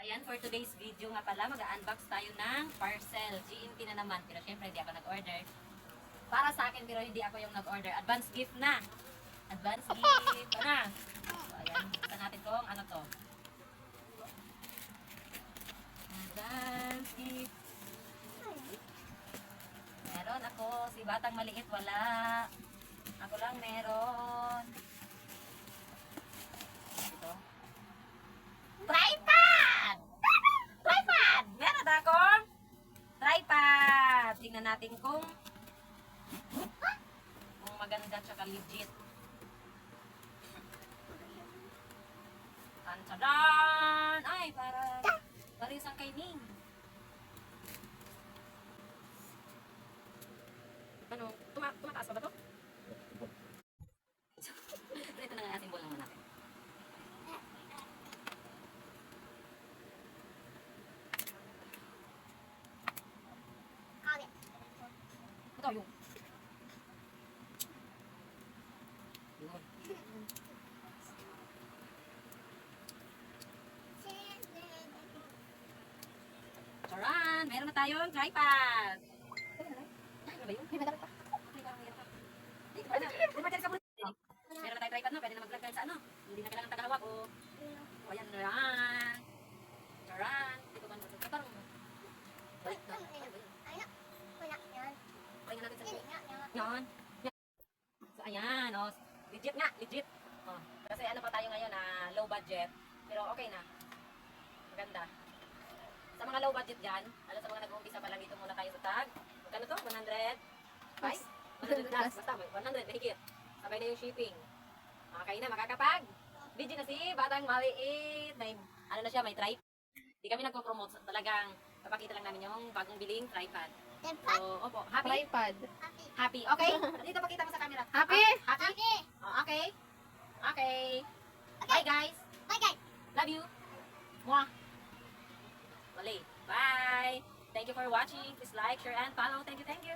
Ayan, for today's video nga pala, mag-unbox tayo ng parcel. GNT na naman, pero syempre hindi ako nag-order. Para sa akin, pero hindi ako yung nag-order. Advance gift na. Advance gift na. So, ayan, buksan natin kung ano to. Advance gift. Meron ako, si Batang Maliit wala. Ako lang meron. Natin kung kung maganda tsaka legit. Tantadan! Ay, para para isang kay Ning. Ano? Tuma tumataas pa ba to? Ito na nga symbol naman natin. Yun. Charan! Meron na tayong tripod. Ano meron na. Na tayong tripod no? Pwede na mag-vlog sa ano. Hindi na kailangan tagahawak o... O, ayan. Charan! Dito ba naman? Parang... Balik na. Ano ba yun? Pahinga natin sa Yan. So, ayan, oh. Legit nga, legit. Oh. Kasi ano pa tayo ngayon, ah, low budget. Pero okay na. Maganda. Sa mga low budget dyan, ano sa mga nag-uumpisa pa lang dito muna tayo sa tag. Magkano to? 100? Price? 100 plus. Basta, 100, mahigit. Sabay na yung shipping. Okay na, makakapag. Video na si Batang Maliit. May, ano na siya, may tripod. Hindi kami nagpo-promote. Talagang, papakita lang namin yung bagong biling tripod. So, opo, happy? Tripod. Happy. Okay? Dito pakita mo sa camera. Happy? Ah, happy? Oh, okay. Okay. Bye guys. Love you. Mwah. Mali. Bye. Thank you for watching. Please like, share, and follow. Thank you, thank you.